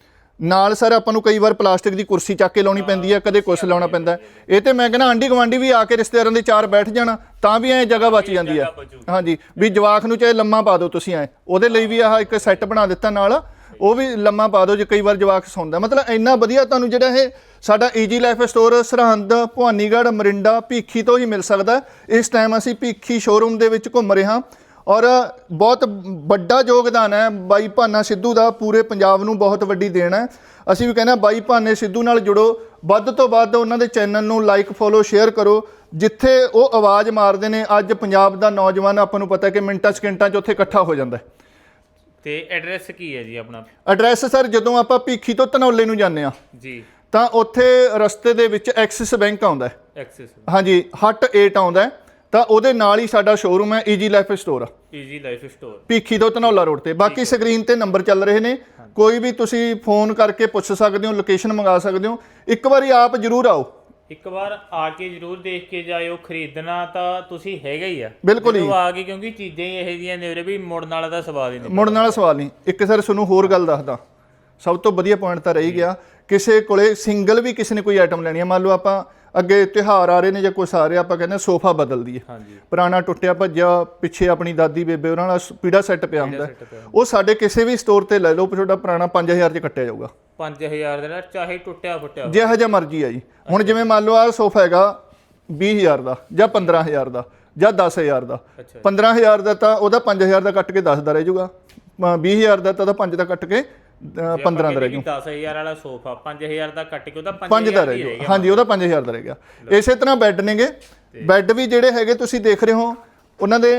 ਨਾਲ ਸਰ ਆਪਾਂ ਨੂੰ ਕਈ ਵਾਰ ਪਲਾਸਟਿਕ ਦੀ ਕੁਰਸੀ ਚੱਕ ਕੇ ਲਾਉਣੀ ਪੈਂਦੀ ਹੈ ਕਦੇ ਕੁਛ ਲਾਉਣਾ ਪੈਂਦਾ। ਹੈ। ਇਹ ਤੇ ਮੈਂ ਕਹਿੰਦਾ ਆਂਢੀ ਗਵਾਂਢੀ ਵੀ ਆ ਕੇ ਰਿਸ਼ਤੇਦਾਰਾਂ ਦੇ ਚਾਰ ਬੈਠ ਜਾਣ ਤਾਂ ਵੀ ਐ ਜਗ੍ਹਾ ਬਚ ਜਾਂਦੀ ਹੈ ਬਚੂ। ਹਾਂਜੀ ਵੀ ਜਵਾਕ ਨੂੰ ਚਾਹੇ ਲੰਮਾ ਪਾ ਦਿਓ ਤੁਸੀਂ ਐ। ਉਹਦੇ ਲਈ ਵੀ ਆਹ ਇੱਕ ਸੈੱਟ ਬਣਾ ਦਿੱਤਾ ਨਾਲ। ਉਹ ਵੀ ਲੰਮਾ ਪਾ ਦਿਓ ਜੇ ਕਈ ਵਾਰ ਜਵਾਕ ਸੌਂਦਾ। ਮਤਲਬ ਇੰਨਾ ਵਧੀਆ ਤੁਹਾਨੂੰ ਜਿਹੜਾ ਇਹ ਸਾਡਾ easy life store Sirhind, Bhawanigarh, Morinda, Bhikhi ਤੋਂ ਹੀ ਮਿਲ ਸਕਦਾ। ਇਸ ਟਾਈਮ ਅਸੀਂ ਭੀਖੀ ਸ਼ੋਰੂਮ ਦੇ ਵਿੱਚ ਘੁੰਮ ਰਹੇ ਹਾਂ ਔਰ ਬਹੁਤ ਵੱਡਾ ਯੋਗਦਾਨ ਹੈ। ਬਾਈ ਭਾਨਾ ਸਿੱਧੂ ਦਾ ਪੂਰੇ ਪੰਜਾਬ ਨੂੰ ਬਹੁਤ ਵੱਡੀ ਦੇਣ ਹੈ। ਅਸੀਂ ਵੀ ਕਹਿੰਦੇ ਬਾਈ ਭਾਨੇ ਸਿੱਧੂ ਨਾਲ ਜੁੜੋ। ਵੱਧ ਤੋਂ ਵੱਧ ਉਹਨਾਂ ਦੇ ਚੈਨਲ ਨੂੰ ਲਾਈਕ ਫੋਲੋ ਸ਼ੇਅਰ ਕਰੋ। ਜਿੱਥੇ ਉਹ ਆਵਾਜ਼ ਮਾਰਦੇ ਨੇ, ਅੱਜ ਪੰਜਾਬ ਦਾ ਨੌਜਵਾਨ, ਆਪਾਂ ਨੂੰ ਪਤਾ ਕਿ ਮਿੰਟਾਂ ਸਕਿੰਟਾਂ 'ਚ ਉੱਥੇ ਇਕੱਠਾ ਹੋ ਜਾਂਦਾ ਹੈ। ਤੇ ਐਡਰੈਸ ਕੀ ਹੈ ਜੀ ਆਪਣਾ? ਐਡਰੈਸ ਸਰ ਜਦੋਂ ਆਪਾਂ ਭੀਖੀ ਤੋਂ ਧਨੌਲੇ ਨੂੰ ਜਾਂਦੇ ਆ ਜੀ। ਤਾਂ ਉੱਥੇ ਰਸਤੇ ਦੇ ਵਿੱਚ ਐਕਸਿਸ ਬੈਂਕ ਆਉਂਦਾ ਹੈ। ਐਕਸੈਸ ਹਾਂਜੀ ਹਟ 8 ਆਉਂਦਾ ਹੈ। ਤਾਂ ਉਹਦੇ ਨਾਲ ਹੀ ਸਾਡਾ ਸ਼ੋਰੂਮ ਹੈ easy life store easy life store Bhikhi ਤੋਂ ਧਨੌਲਾ ਰੋਡ ਤੇ। ਬਾਕੀ ਸਕਰੀਨ ਤੇ ਨੰਬਰ ਚੱਲ ਰਹੇ ਨੇ। ਕੋਈ ਵੀ ਤੁਸੀਂ ਫੋਨ ਕਰਕੇ ਪੁੱਛ ਸਕਦੇ ਹੋ ਲੋਕੇਸ਼ਨ ਮੰਗਾ ਸਕਦੇ ਹੋ। ਇੱਕ ਵਾਰੀ ਆਪ ਜਰੂਰ ਆਓ। ਇੱਕ ਵਾਰ ਆ ਕੇ ਜਰੂਰ ਦੇਖ ਕੇ ਜਾਇਓ ਖਰੀਦਣਾ ਤਾਂ ਤੁਸੀਂ ਹੈਗਾ ਹੀ ਆ। ਬਿਲਕੁਲ ਹੀ। ਆ ਗਏ ਕਿਉਂਕਿ ਚੀਜ਼ਾਂ ਹੀ ਇਹੋ ਜਿਹੀਆਂ ਨੇ ਉਰੇ ਵੀ ਮੁੜਨ ਵਾਲਾ ਤਾਂ ਸਵਾਦ ਹੀ ਨਹੀਂ ਮੁੜਨ ਵਾਲਾ ਸਵਾਲ ਨਹੀਂ। ਇੱਕ ਸਰ ਤੁਹਾਨੂੰ ਹੋਰ ਗੱਲ ਦੱਸਦਾ। ਸਭ ਤੋਂ ਵਧੀਆ ਪੁਆਇੰਟ ਤਾਂ ਰਹੀ ਗਿਆ। ਕਿਸੇ ਕੋਲੇ ਸਿੰਗਲ ਵੀ ਕਿਸੇ ਨੇ ਕੋਈ ਆਈਟਮ ਲੈਣੀ ਹੈ। ਮੰਨ ਲਓ ਆਪਾਂ ਅੱਗੇ ਤਿਉਹਾਰ ਆ ਰਹੇ ਨੇ ਜਾਂ ਕੁਛ ਆ ਰਿਹਾ ਆਪਾਂ ਕਹਿੰਦੇ ਸੋਫਾ ਬਦਲ ਦਈਏ। ਪੁਰਾਣਾ ਟੁੱਟਿਆ ਭੱਜਿਆ ਪਿੱਛੇ ਆਪਣੀ ਦਾਦੀ ਬੇਬੇ ਉਹਨਾਂ ਨਾਲ ਪੀੜਾ ਸੈੱਟ ਪਿਆ ਹੁੰਦਾ। ਉਹ ਸਾਡੇ ਕਿਸੇ ਵੀ ਸਟੋਰ ਤੇ ਲੈ ਲਓ ਤੁਹਾਡਾ ਪੁਰਾਣਾ 5000 ਚ ਕੱਟਿਆ ਜਾਊਗਾ। 5000 ਦੇ ਨਾਲ ਚਾਹੇ ਟੁੱਟਿਆ ਫੁੱਟਿਆ ਜਿਹੋ ਜਿਹਾ ਮਰਜ਼ੀ ਆ ਜੀ। ਹੁਣ ਜਿਵੇਂ ਮੰਨ ਲਓ ਆ ਸੋਫਾ ਹੈਗਾ 20000 ਦਾ ਜਾਂ 15000 ਦਾ ਜਾਂ 10000 ਦਾ। ਅੱਛਾ। 15000 ਦਾ ਤਾਂ ਉਹਦਾ 5000 ਦਾ ਕੱਟ ਕੇ 10 ਦਾ ਰਹਿ ਜਾਊਗਾ। 20000 ਦਾ ਤਾਂ ਉਹਦਾ 5 ਦਾ ਕੱਟ ਕੇ 15 ਦਾ ਰਹਿ ਜਾਊ 10000 ਵਾਲਾ ਸੋਫਾ 5000 ਦਾ ਕੱਟ ਕੇ ਉਹਦਾ 5 ਦਾ 5000 ਰਹਿ ਗਿਆ। ਹਾਂਜੀ ਉਹਦਾ 5000 ਦਾ ਰਹਿ ਗਿਆ। ਇਸੇ ਤਰ੍ਹਾਂ ਬੈੱਡ ਨੇਗੇ। ਬੈੱਡ ਵੀ ਜਿਹੜੇ ਹੈਗੇ ਤੁਸੀਂ ਦੇਖ ਰਹੇ ਹੋ ਉਹਨਾਂ ਦੇ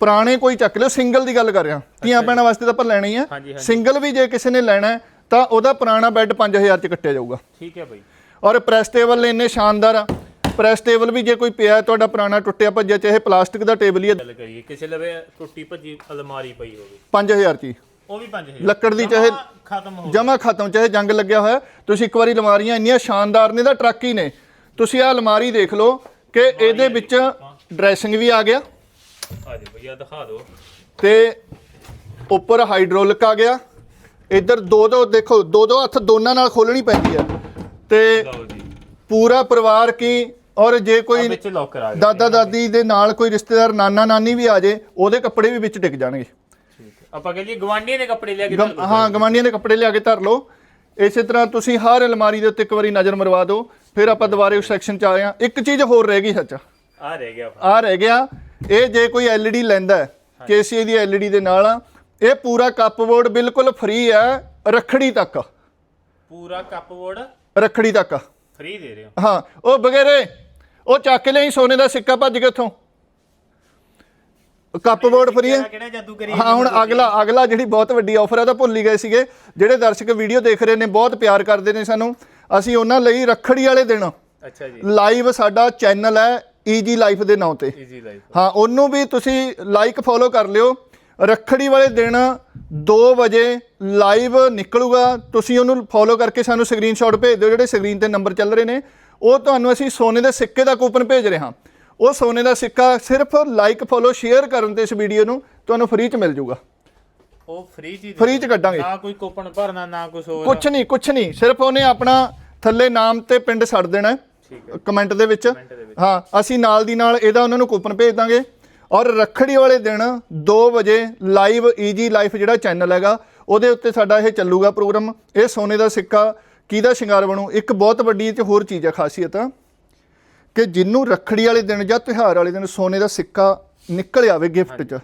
ਪੁਰਾਣੇ ਕੋਈ ਚੱਕ ਲਿਓ ਸਿੰਗਲ ਦੀ ਗੱਲ ਕਰ ਰਿਹਾ। ਧੀਆਂ ਭੈਣਾਂ ਵਾਸਤੇ ਤਾਂ ਆਪਾਂ ਲੈਣਾ ਹੀ ਸਿੰਗਲ ਵੀ ਜੇ ਕਿਸੇ ਨੇ ਲੈਣਾ ਤਾਂ ਉਹਦਾ ਪੁਰਾਣਾ ਬੈੱਡ 5000 ਚ ਕੱਟਿਆ ਜਾਊਗਾ। ਠੀਕ ਹੈ ਬਾਈ। ਔਰ ਪ੍ਰੈਸ ਟੇਬਲ ਇੰਨੇ ਸ਼ਾਨਦਾਰ ਆ। ਪ੍ਰੈਸ ਟੇਬਲ ਵੀ ਜੇ ਕੋਈ ਪਿਆ ਤੁਹਾਡਾ ਪੁਰਾਣਾ ਟੁੱਟਿਆ ਭੱਜਿਆ ਚਾਹੇ ਪਲਾਸਟਿਕ ਦਾ ਟੇਬਲ ਹੀ ਹੈ। ਗੱਲ ਕਰੀਏ ਕਿਸੇ ਲਵੇ ਟੁੱਟੀ ਭੱਜੀ ਅਲਮਾਰੀ ਪਈ ਹੋਵੇ। 5000 ਚ ਹੀ। ਉਹ ਵੀ 5000 ਲੱਕੜ ਦੀ ਚਾਹੇ ਖਤਮ ਹੋ ਜਮਾ ਖਤਮ ਚਾਹੇ ਜੰਗ ਲੱਗਿਆ ਹੋਇਆ। ਤੁਸੀਂ ਇੱਕ ਵਾਰੀ ਅਲਮਾਰੀਆਂ ਇੰਨੀਆਂ ਸ਼ਾਨਦਾਰ ਨੇ ਦਾ ਟਰੱਕ ਹੀ ਨੇ। ਤੁਸੀਂ ਆ ਅਲਮਾਰੀ ਦੇਖ ਲਓ ਕਿ ਇਹਦੇ ਵਿੱਚ ਡਰੈਸਿੰਗ ਵੀ ਆ ਗਿਆ। ਆ ਜਾ ਭਈਆ ਦਿਖਾ ਦਿਓ। ਤੇ ਉੱਪਰ ਹਾਈਡ੍ਰੋਲਿਕ ਆ ਗਿਆ। ਇੱਧਰ ਦੋ ਦੋ ਦੇਖੋ ਦੋ ਦੋ ਹੱਥ ਦੋਨਾਂ ਨਾਲ ਖੋਲਣੀ ਪੈਂਦੀ ਹੈ। ਤੇ ਲਓ ਜੀ। ਪੂਰਾ ਪਰਿਵਾਰ ਕੀ ਔਰ ਜੇ ਕੋਈ ਵਿੱਚ ਲੋਕਰ ਆ ਗਿਆ ਦਾਦਾ ਦਾਦੀ ਦੇ ਨਾਲ ਕੋਈ ਰਿਸ਼ਤੇਦਾਰ ਨਾਨਾ ਨਾਨੀ ਵੀ ਆ ਜੇ ਉਹਦੇ ਕੱਪੜੇ ਵੀ ਵਿੱਚ ਟਿਕ ਜਾਣਗੇ। ਆਪਾਂ ਕਹਿੰਦੇ ਗਵਾਂਢੀਆਂ ਦੇ ਕੱਪੜੇ ਲਿਆ ਕੇ ਗਮ- ਧਰ ਲਓ। ਹਾਂ ਗਵਾਂਡੀਆਂ ਦੇ ਕੱਪੜੇ ਲਿਆ ਕੇ ਧਰ ਲਓ। ਇਸੇ ਤਰ੍ਹਾਂ ਤੁਸੀਂ ਹਰ ਅਲਮਾਰੀ ਦੇ ਉੱਤੇ ਇੱਕ ਵਾਰੀ ਨਜ਼ਰ ਮਰਵਾ ਦਿਓ ਫਿਰ ਆਪਾਂ ਦੁਬਾਰੇ ਉਸ ਸੈਕਸ਼ਨ 'ਚ ਆ ਰਹੇ ਹਾਂ। ਇੱਕ ਚੀਜ਼ ਹੋਰ ਰਹਿ ਗਈ ਸੱਚ। ਆ ਰਹਿ ਗਿਆ ਆ ਰਹਿ ਗਿਆ। ਇਹ ਜੇ ਕੋਈ LED ਲੈਂਦਾ ਹੈ ਦੀ LED ਦੇ ਨਾਲ ਇਹ ਪੂਰਾ ਕੱਪਬੋਰਡ ਬਿਲਕੁਲ ਫ੍ਰੀ ਹੈ ਰੱਖੜੀ ਤੱਕ। ਪੂਰਾ ਕੱਪਬੋਰਡ ਰੱਖੜੀ ਤੱਕ। ਫ੍ਰੀ ਦੇ ਰਹੇ ਹੋ। ਹਾਂ ਉਹ ਬਗੈਰੇ ਉਹ ਚੱਕ ਲਈ ਸੋਨੇ ਦਾ ਸਿੱਕਾ ਭੱਜ ਕੇ ਉੱਥੋਂ। ਕੱਪਬੋਰਡ ਫ੍ਰੀ ਹੈ ਕਿਹੜਾ- ਕਿਹੜਾ ਜਾਦੂ ਕਰੀ ਹਾਂ ਹੁਣ ਅਗਲਾ ਅਗਲਾ ਜਿਹੜੀ ਬਹੁਤ ਵੱਡੀ ਆਫਰ ਹੈ ਤਾਂ ਭੁੱਲ ਹੀ ਗਏ ਸੀਗੇ। ਜਿਹੜੇ ਦਰਸ਼ਕ ਵੀਡੀਓ ਦੇਖ ਰਹੇ ਨੇ ਬਹੁਤ ਪਿਆਰ ਕਰਦੇ ਨੇ ਸਾਨੂੰ। ਅਸੀਂ ਉਹਨਾਂ ਲਈ ਰੱਖੜੀ ਵਾਲੇ ਦਿਨ ਅੱਛਾ ਜੀ। ਲਾਈਵ ਸਾਡਾ ਚੈਨਲ ਹੈ ਈਜੀ ਲਾਈਫ ਦੇ ਨਾਂ ਤੇ। ਈਜ਼ੀ ਲਾਈਫ ਹਾਂ ਉਹਨੂੰ ਵੀ ਤੁਸੀਂ ਲਾਈਕ ਫੋਲੋ ਕਰ ਲਿਓ। ਰੱਖੜੀ ਵਾਲੇ ਦਿਨ 2 ਵਜੇ ਲਾਈਵ ਨਿਕਲੂਗਾ। ਤੁਸੀਂ ਉਹਨੂੰ ਫੋਲੋ ਕਰਕੇ ਸਾਨੂੰ ਸਕਰੀਨਸ਼ਾਟ ਭੇਜ ਦਿਓ। ਜਿਹੜੇ ਸਕਰੀਨ ਤੇ ਨੰਬਰ ਚੱਲ ਰਹੇ ਨੇ ਉਹ ਤੁਹਾਨੂੰ ਅਸੀਂ ਸੋਨੇ ਦੇ ਸਿੱਕੇ ਦਾ ਕੂਪਨ ਭੇਜ ਰਹੇ ਹਾਂ। ਉਹ ਸੋਨੇ ਦਾ ਸਿੱਕਾ ਸਿਰਫ ਲਾਈਕ ਫੋਲੋ ਸ਼ੇਅਰ ਕਰਨ ਤੇ ਇਸ ਵੀਡੀਓ ਨੂੰ ਤੁਹਾਨੂੰ ਫ੍ਰੀ ਚ ਮਿਲ ਜਾਊਗਾ। ਉਹ ਫ੍ਰੀ ਚ ਫ੍ਰੀ ਚ ਕੱਢਾਂਗੇ। ਨਾ ਕੋਈ ਕੂਪਨ ਭਰਨਾ ਨਾ ਕੁਝ ਹੋਰ। ਕੁਛ ਨਹੀਂ ਕੁਛ ਨਹੀਂ। ਸਿਰਫ ਉਹਨੇ ਆਪਣਾ ਥੱਲੇ ਨਾਮ ਤੇ ਪਿੰਡ ਛੱਡ ਦੇਣਾ। ਕਮੈਂਟ ਦੇ ਵਿੱਚ। ਹਾਂ ਅਸੀਂ ਨਾਲ ਦੀ ਨਾਲ ਇਹਦਾ ਉਹਨਾਂ ਨੂੰ ਕੂਪਨ ਭੇਜ ਦਾਂਗੇ। ਔਰ ਰੱਖੜੀ ਵਾਲੇ ਦਿਨ 2 ਵਜੇ ਲਾਈਵ ਈਜੀ ਲਾਈਫ ਜਿਹੜਾ ਚੈਨਲ ਹੈਗਾ ਉਹਦੇ ਉੱਤੇ ਸਾਡਾ ਇਹ ਚੱਲੂਗਾ ਪ੍ਰੋਗਰਾਮ। ਇਹ ਸੋਨੇ ਦਾ ਸਿੱਕਾ ਕਿਹਦਾ ਸ਼ਿੰਗਾਰ ਬਣੂ ਇੱਕ ਬਹੁਤ ਵੱਡੀ 'ਚ ਹੋਰ ਚੀਜ਼ ਹੈ ਖਾਸੀਅਤ। ਕਿ ਜਿੰਨੂੰ ਰੱਖੜੀ ਵਾਲੇ ਦਿਨ ਜਾਂ ਤਿਉਹਾਰ ਵਾਲੇ ਦਿਨ ਸੋਨੇ ਦਾ ਸਿੱਕਾ ਨਿਕਲ ਆਵੇ ਗਿਫਟ 'ਚ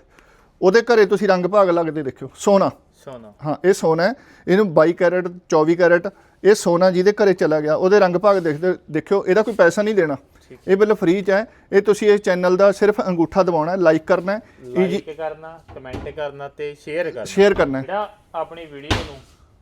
ਉਹਦੇ ਘਰੇ ਤੁਸੀਂ ਰੰਗ ਭਾਗ ਲੱਗਦੇ ਦੇਖਿਓ ਸੋਨਾ। ਸੋਨਾ। ਹਾਂ ਇਹ ਸੋਨਾ ਹੈ ਇਹਨੂੰ 22 ਕੈਰਟ 24 ਕੈਰਟ ਇਹ ਸੋਨਾ ਜਿਹਦੇ ਘਰੇ ਚਲਾ ਗਿਆ ਉਹਦੇ ਰੰਗ ਭਾਗ ਦੇਖਦੇ ਦੇਖਿਓ ਇਹਦਾ ਕੋਈ ਪੈਸਾ ਨਹੀਂ ਦੇਣਾ। ਇਹ ਬਿੱਲ ਫ੍ਰੀ ਚ ਹੈ ਇਹ ਤੁਸੀਂ ਇਸ ਚੈਨਲ ਦਾ ਸਿਰਫ ਅੰਗੂਠਾ ਦਬਾਉਣਾ ਹੈ ਲਾਈਕ ਕਰਨਾ ਹੈ ਲਾਈਕ ਕਰਨਾ ਕਮੈਂਟ ਕਰਨਾ ਤੇ ਸ਼ੇਅਰ ਕਰਨਾ। ਸ਼ੇਅਰ ਕਰਨਾ ਹੈ। ਜਿਹੜਾ ਆਪਣੀ ਵੀਡੀਓ ਨੂੰ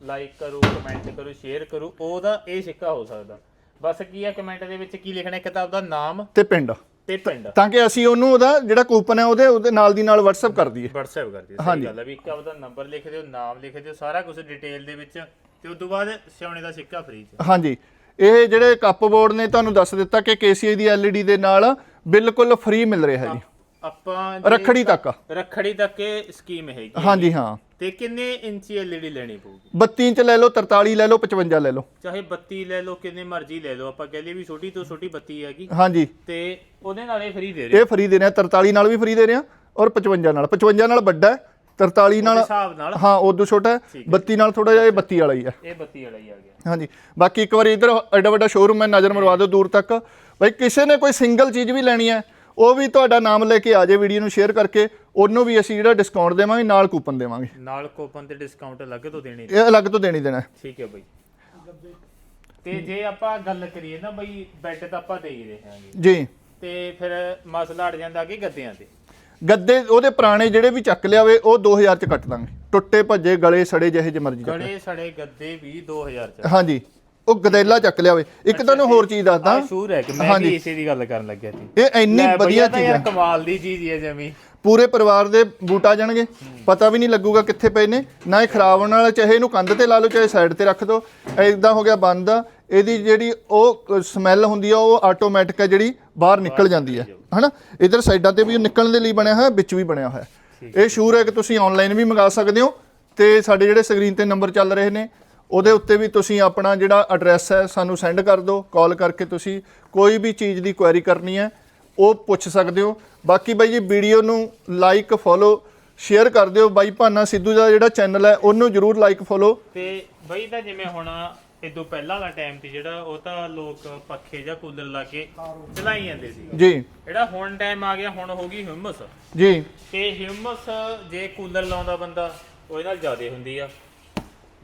ਲਾਈਕ ਕਰੂ ਕਮੈਂਟ ਕਰੂ ਸ਼ੇਅਰ ਕਰੂ ਉਹਦਾ ਇਹ ਸਿੱਕਾ ਹੋ ਸਕਦਾ। ਬਸ ਕੀ ਹੈ ਕਮੈਂਟ ਦੇ ਵਿੱਚ ਕੀ ਲਿਖਣਾ ਕਿਤਾਬ ਦਾ ਨਾਮ ਤੇ ਪਿੰਡ। ਤੇ ਪਿੰਡ। ਤਾਂ ਕਿ ਅਸੀਂ ਉਹਨੂੰ ਉਹਦਾ ਜਿਹੜਾ ਕੂਪਨ ਹੈ ਉਹਦੇ ਉਹਦੇ ਨਾਲ ਦੀ ਨਾਲ WhatsApp ਕਰ ਦਈਏ। WhatsApp ਕਰ ਦਿਓ ਸਹੀ ਗੱਲ ਹੈ ਵੀ ਇੱਕ ਆਪਦਾ ਨੰਬਰ ਲਿਖ ਦਿਓ ਨਾਮ ਲਿਖ ਦਿਓ ਸਾਰਾ ਕੁਝ ਡਿਟੇਲ ਦੇ ਵਿੱਚ ਤੇ ਉਸ ਤੋਂ ਬਾਅਦ ਸਿਉਣੇ ਦਾ ਸਿੱਕਾ ਫ੍ਰੀ ਚ। ਹਾਂਜੀ। ਇਹ ਜਿਹੜੇ ਕੱਪ ਬੋਰਡ ਨੇ ਤੁਹਾਨੂੰ ਦੱਸ ਦਿੱਤਾ ਕਿ KCA ਦੀ LED ਦੇ ਨਾਲ ਬਿਲਕੁਲ ਫ੍ਰੀ ਮਿਲ ਰਿਹਾ ਹੈ ਜੀ। ਆਪਾਂ ਜੇ- ਰੱਖੜੀ ਤੱਕ। ਰੱਖੜੀ ਤੱਕ ਇਹ ਸਕੀਮ ਹੈਗੀ ਹਾਂਜੀ ਹਾਂ। ਤੇ ਕਿੰਨੇ ਇੰਚੀ LED ਲੈਣੀ ਪਊਗੀ? 32 ਇੰਚ ਲੈ ਲਓ 43 ਲੈ ਲਓ 55 ਲੈ ਲਓ। ਚਾਹੇ 32 ਲੈ ਲਓ ਕਿੰਨੇ ਮਰਜ਼ੀ ਲੈ ਲਓ। ਆਪਾਂ ਕਹਿੰਦੇ ਵੀ ਛੋਟੀ ਤੋਂ ਛੋਟੀ 32 ਹੈਗੀ। ਹਾਂਜੀ। ਤੇ ਉਹਦੇ ਨਾਲ ਇਹ ਫ੍ਰੀ ਦੇ ਰਹੇ ਇਹ ਫ੍ਰੀ ਦੇ ਰਹੇ ਆ 43 ਨਾਲ ਵੀ ਫ੍ਰੀ ਦੇ ਰਹੇ ਔਰ 55 ਨਾਲ। 55 ਨਾਲ ਵੱਡਾ ਹੈ 43 ਨਾਲ ਹਿਸਾਬ ਨਾਲ। ਹਾਂ ਉਦੋਂ ਛੋਟਾ ਹੈ। 32 ਨਾਲ ਥੋੜਾ ਜਿਹਾ ਇਹ 32 ਵਾਲਾ ਹੀ ਹੈ। ਇਹ 32 ਵਾਲਾ ਹੀ ਆ ਗਿਆ। ਹਾਂਜੀ। ਬਾਕੀ ਇੱਕ ਵਾਰੀ ਇਧਰ ਐਡਾ ਵੱਡਾ ਸ਼ੋਰੂਮ ਹੈ ਨਜ਼ਰ ਮਰਵਾ ਦਿਓ ਦੂਰ ਤੱਕ। ਬਈ ਕਿਸੇ ਨੇ ਕੋਈ ਸਿੰਗਲ ਚੀਜ਼ ਵੀ ਲੈਣੀ ਹੈ ਉਹ ਵੀ ਤੁਹਾਡਾ ਨਾਮ ਲੈ ਕੇ ਆ ਜਾਏ ਵੀਡੀਓ ਨੂੰ ਸ਼ੇਅਰ ਕਰਕੇ ਉਹਨੂੰ ਵੀ ਅਸੀਂ ਜਿਹੜਾ ਡਿਸਕਾਊਂਟ ਦੇਵਾਂਗੇ ਨਾਲ ਕੂਪਨ ਦੇਵਾਂਗੇ। ਨਾਲ ਕੋਪਨ ਤੇ ਡਿਸਕਾਊਂਟ ਅਲੱਗ ਤੋਂ ਦੇਣੀ ਇਹ ਅਲੱਗ ਤੋਂ ਦੇਣੀ ਦੇਣਾ। ਹੈ। ਠੀਕ ਹੈ ਬਈ। ਤੇ ਜੇ ਆਪਾਂ ਗੱਲ ਕਰੀਏ ਨਾ ਬਈ ਬੈੱਡ ਤਾਂ ਆਪਾਂ ਦੇ ਹੀ ਰਹੇ ਹਾਂਗੇ। ਜੀ। ਤੇ ਫਿਰ ਮਸਲਾ ਅੜ ਜਾਂਦਾ ਕਿ ਗੱਦਿਆਂ ਤੇ? ਗੱਦੇ ਉਹਦੇ ਪੁਰਾਣੇ ਜਿਹੜੇ ਵੀ ਚੱਕ ਲਿਆਵੇ ਉਹ 2000 ਚ ਕੱਟ ਦਾਂਗੇ। ਟੁੱਟੇ ਭੱਜੇ ਗਲੇ ਸੜੇ ਜਿਹੇ ਜੇ ਮਰਜ਼ੀ ਚੱਕ ਗੜੇ ਸੜੇ ਗੱਦੇ ਵੀ 2000 ਚ। ਹਾਂਜੀ। ਉਹ ਗਦੈਲਾ ਚੱਕ ਲਿਆਵੇ ਇੱਕ ਤੁਹਾਨੂੰ ਹੋਰ ਚੀਜ਼ ਦੱਸਦਾ। ਸ਼ੂਰ ਹੈ ਕਿ ਮੈਂ ਵੀ ਇਸੇ ਦੀ ਗੱਲ ਕਰਨ ਲੱਗਿਆ ਸੀ। ਇਹ ਇੰਨੀ ਵਧੀਆ ਚੀਜ਼ ਹੈ। ਕਮਾਲ ਦੀ ਚੀਜ਼ ਹੈ ਜਮੀ। ਪੂਰੇ ਪਰਿਵਾਰ ਦੇ ਬੂਟ ਜਾਣਗੇ। ਪਤਾ ਵੀ ਨਹੀਂ ਲੱਗੂਗਾ ਕਿੱਥੇ ਪਏ ਨੇ। ਨਾ ਇਹ ਖਰਾਬ ਹੋਣ ਵਾਲਾ ਚਾਹੇ ਇਹਨੂੰ ਕੰਧ ਤੇ ਲਾ ਲਓ ਚਾਹੇ ਸਾਈਡ ਤੇ ਰੱਖ ਦਿਓ ਇਦਾਂ ਹੋ ਗਿਆ ਬੰਦ। ਇਹਦੀ ਜਿਹੜੀ ਉਹ ਸਮੈਲ ਹੁੰਦੀ ਆ ਉਹ ਆਟੋਮੈਟਿਕ ਆ ਜਿਹੜੀ ਬਾਹਰ ਨਿਕਲ ਜਾਂਦੀ ਹੈ ਹਨਾ? ਇਧਰ ਸਾਈਡਾਂ ਤੇ ਵੀ ਉਹ ਨਿਕਲਣ ਦੇ ਲਈ ਬਣਿਆ ਹੋਇਆ ਵਿੱਚ ਵੀ ਬਣਿਆ ਹੋਇਆ। ਇਹ ਸ਼ੂਰ ਹੈ ਕਿ ਤੁਸੀਂ ਆਨਲਾਈਨ ਵੀ ਮੰਗਾ ਸਕਦੇ ਹੋ ਤੇ ਸਾਡੇ ਜਿਹੜੇ ਸਕਰੀਨ ਤੇ ਨੰਬਰ ਚੱਲ ਰਹੇ ਨੇ ਉਹਦੇ ਉੱਤੇ ਵੀ ਤੁਸੀਂ ਆਪਣਾ ਜਿਹੜਾ ਐਡਰੈਸ ਹੈ ਸਾਨੂੰ ਸੈਂਡ ਕਰ ਦਿਓ ਕਾਲ ਕਰਕੇ ਤੁਸੀਂ ਕੋਈ ਵੀ ਚੀਜ਼ ਦੀ ਕੁਐਰੀ ਕਰਨੀ ਹੈ ਉਹ ਪੁੱਛ ਸਕਦੇ ਹੋ। ਬਾਕੀ ਬਾਈ ਜੀ ਵੀਡੀਓ ਨੂੰ ਲਾਈਕ ਫੋਲੋ ਸ਼ੇਅਰ ਕਰ ਦਿਓ। ਬਾਈ ਭਾਨਾ ਸਿੱਧੂ ਦਾ ਜਿਹੜਾ ਚੈਨਲ ਹੈ ਉਹਨੂੰ ਜਰੂਰ ਲਾਈਕ ਫੋਲੋ ਤੇ ਬਈ ਤਾਂ ਜਿਵੇਂ ਹੁਣ ਇਦੋਂ ਪਹਿਲਾਂ ਵਾਲਾ ਟਾਈਮ ਸੀ ਜਿਹੜਾ ਉਹ ਤਾਂ ਲੋਕ ਪੱਖੇ ਜਾਂ ਕੂਲਰ ਲਾ ਕੇ ਚਲਾਈ ਜਾਂਦੇ ਸੀ। ਜੀ। ਜਿਹੜਾ ਹੁਣ ਟਾਈਮ ਆ ਗਿਆ ਹੁਣ ਹੋ ਗਈ ਹਿਊਮਸ ਜੀ। ਤੇ ਹਿਊਮਸ ਜੇ ਕੂਲਰ ਲਾਉਂਦਾ ਬੰਦਾ ਉਹਦੇ ਨਾਲ ਜ਼ਿਆਦਾ ਹੁੰਦੀ ਆ।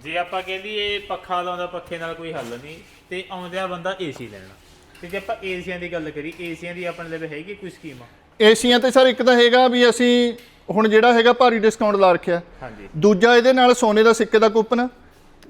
ਜੇ ਆਪਾਂ ਕਹਿੰਦੀ ਇਹ ਪੱਖਾ ਲਾਉਂਦਾ ਪੱਖੇ ਨਾਲ ਕੋਈ ਹੱਲ ਨਹੀਂ ਤੇ ਆਉਂਦਿਆ ਬੰਦਾ ਏਸੀ ਲੈਣਾ। ਤੇ ਜੇ ਆਪਾਂ ਏਸੀਆਂ ਦੀ ਗੱਲ ਕਰੀ ਏਸੀਆਂ ਦੀ ਆਪਣੇ ਲਈ ਹੈਗੀ ਕੋਈ ਸਕੀਮ? ਏਸੀਆਂ ਤੇ ਸਰ ਇੱਕ ਤਾਂ ਹੈਗਾ ਵੀ ਅਸੀਂ ਹੁਣ ਜਿਹੜਾ ਹੈਗਾ ਭਾਰੀ ਡਿਸਕਾਊਂਟ ਲਾ ਰੱਖਿਆ। ਹਾਂਜੀ। ਦੂਜਾ ਇਹਦੇ ਨਾਲ ਸੋਨੇ ਦਾ ਸਿੱਕੇ ਦਾ ਕੂਪਨ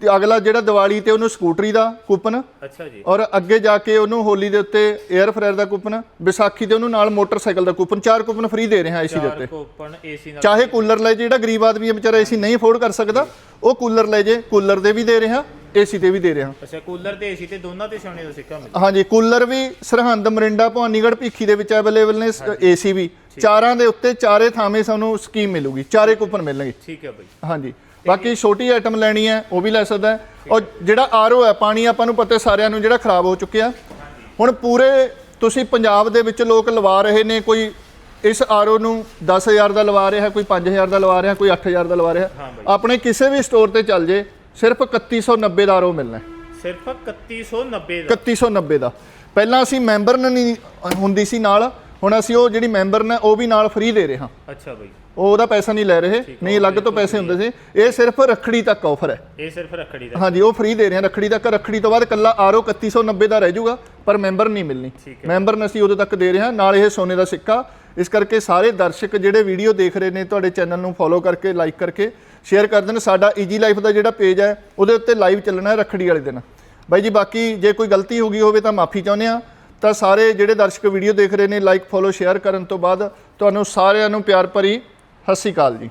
ਤੇ ਅਗਲਾ ਜਿਹੜਾ ਦੀਵਾਲੀ ਤੇ ਉਹਨੂੰ ਸਕੂਟਰੀ ਦਾ ਕੂਪਨ ਅੱਛਾ ਜੀ। ਔਰ ਅੱਗੇ ਜਾ ਕੇ ਉਹਨੂੰ ਹੋਲੀ ਦੇ ਉੱਤੇ 에ਅਰ ਫਰਾਇਰ ਦਾ ਕੂਪਨ ਵਿਸਾਖੀ ਤੇ ਉਹਨੂੰ ਨਾਲ ਮੋਟਰਸਾਈਕਲ ਦਾ ਕੂਪਨ ਚਾਰ ਕੂਪਨ ਫ੍ਰੀ ਦੇ ਰਹੇ ਹਾਂ ਏਸੀ ਦੇ ਉੱਤੇ। ਚਾਰ ਕੋਪਨ ਏਸੀ ਨਾਲ ਚਾਹੇ ਕੂਲਰ ਲੈ ਜੇ ਜਿਹੜਾ ਗਰੀਬ ਆਦਮੀ ਵਿਚਾਰਾ ਏਸੀ ਨਹੀਂ ਅਫੋਰਡ ਕਰ ਸਕਦਾ ਉਹ ਕੂਲਰ ਲੈ ਜੇ ਕੂਲਰ ਦੇ ਵੀ ਦੇ ਰਹੇ ਹਾਂ ਏਸੀ ਤੇ ਵੀ ਦੇ ਰਹੇ। ਹਾਂ ਅੱਛਾ ਕੂਲਰ ਤੇ ਏਸੀ ਤੇ ਦੋਨਾਂ ਤੇ ਸੋਨੇ ਦਾ ਸਿੱਕਾ ਮਿਲਦਾ ਹਾਂਜੀ ਕੂਲਰ ਵੀ ਸਰਹੰਦ ਮਰਿੰਡਾ ਭਵਾਨੀਗੜ੍ਹ ਭੀਖੀ ਦੇ ਵਿੱਚ ਅਵੇਲੇਬਲ ਨੇ ਏਸੀ ਵੀ। ਚਾਰਾਂ ਦੇ ਉੱਤੇ ਚਾਰੇ ਥਾਵੇਂ ਸਾਨੂੰ ਸਕੀਮ ਮਿਲੂਗੀ ਚਾਰੇ ਕੂਪਨ ਮਿਲਣਗੇ। ਠੀਕ ਹੈ ਬਈ। ਹਾਂਜੀ। ਬਾਕੀ ਛੋਟੀ ਆਈਟਮ ਲੈਣੀ ਹੈ ਉਹ ਵੀ ਲੈ ਸਕਦਾ ਹੈ। ਔਰ ਜਿਹੜਾ ਆਰਓ ਹੈ ਪਾਣੀ ਆਪਾਂ ਨੂੰ ਪਤਾ ਸਾਰਿਆਂ ਨੂੰ ਜਿਹੜਾ ਖਰਾਬ ਹੋ ਚੁੱਕਿਆ। ਹੁਣ ਪੂਰੇ ਤੁਸੀਂ ਪੰਜਾਬ ਦੇ ਵਿੱਚ ਲੋਕ ਲਵਾ ਰਹੇ ਨੇ ਕੋਈ ਇਸ ਆਰਓ ਨੂੰ 10000 ਦਾ ਲਵਾ ਰਿਹਾ ਕੋਈ 5000 ਦਾ ਲਵਾ ਰਿਹਾ ਕੋਈ 8000 ਦਾ ਲਵਾ ਰਿਹਾ। ਆਪਣੇ ਕਿਸੇ ਵੀ ਸਟੋਰ ਤੇ ਚੱਲ ਜੇ ਸਿਰਫ 3190 ਦਾ ਆਰਓ ਮਿਲਣਾ ਹੈ। ਸਿਰਫ 3190 ਦਾ। 3190 ਦਾ। ਪਹਿਲਾਂ ਅਸੀਂ ਮੈਂਬਰ ਨਹੀਂ ਹੁੰਦੀ ਸੀ ਨਾਲ ਹੁਣ ਅਸੀਂ ਉਹ ਜਿਹੜੀ ਮੈਂਬਰ ਨੇ ਉਹ ਵੀ ਨਾਲ ਫ੍ਰੀ ਦੇ ਰਹੇ ਹਾਂ। ਅੱਛਾ ਬਈ। ਉਹ ਉਹਦਾ ਪੈਸਾ ਨਹੀਂ ਲੈ ਰਹੇ ਨਹੀਂ ਅਲੱਗ ਤੋਂ ਪੈਸੇ ਹੁੰਦੇ ਸੀ। ਇਹ ਸਿਰਫ ਰੱਖੜੀ ਤੱਕ ਆਫਰ ਹੈ। ਇਹ ਸਿਰਫ ਰੱਖੜੀ ਦਾ ਹਾਂਜੀ ਉਹ ਫ੍ਰੀ ਦੇ ਰਹੇ ਹਾਂ ਰੱਖੜੀ ਤੱਕ। ਰੱਖੜੀ ਤੋਂ ਬਾਅਦ ਕੱਲਾ ਆਰਓ 3190 ਦਾ ਰਹਿ ਜਾਊਗਾ ਪਰ ਮੈਂਬਰ ਨਹੀਂ ਮਿਲਣੀ। ਮੈਂਬਰ ਨੂੰ ਅਸੀਂ ਉਦੋਂ ਤੱਕ ਦੇ ਰਹੇ ਹਾਂ ਨਾਲ ਇਹ ਸੋਨੇ ਦਾ ਸਿੱਕਾ। ਇਸ ਕਰਕੇ ਸਾਰੇ ਦਰਸ਼ਕ ਜਿਹੜੇ ਵੀਡੀਓ ਦੇਖ ਰਹੇ ਨੇ ਤੁਹਾਡੇ ਚੈਨਲ ਨੂੰ ਫੋਲੋ ਕਰਕੇ ਲਾਈਕ ਕਰਕੇ ਸ਼ੇਅਰ ਕਰ ਦੇਣ। ਸਾਡਾ ਈਜੀ ਲਾਈਫ ਦਾ ਜਿਹੜਾ ਪੇਜ ਹੈ ਉਹਦੇ ਉੱਤੇ ਲਾਈਵ ਚੱਲਣਾ ਹੈ ਰੱਖੜੀ ਵਾਲੇ ਦਿਨ। ਬਾਈ ਜੀ ਬਾਕੀ ਜੇ ਕੋਈ ਗਲਤੀ ਹੋ ਗਈ ਹੋਵੇ ਤਾਂ ਮਾਫੀ ਚਾਹੁੰਦੇ ਆ ਤਾਂ ਸਾਰੇ ਜਿਹੜੇ ਦਰਸ਼ਕ ਵੀਡੀਓ ਦੇਖ ਰਹੇ ਨੇ ਲਾਈਕ ਫੋਲੋ ਸ਼ੇਅਰ ਕਰਨ ਤੋਂ ਬਾਅਦ ਤੁਹਾਨੂੰ ਸਾਰਿਆਂ ਨੂੰ ਪਿਆਰ ਭਰੀ ਸਤਿ ਸ਼੍ਰੀ ਅਕਾਲ ਜੀ।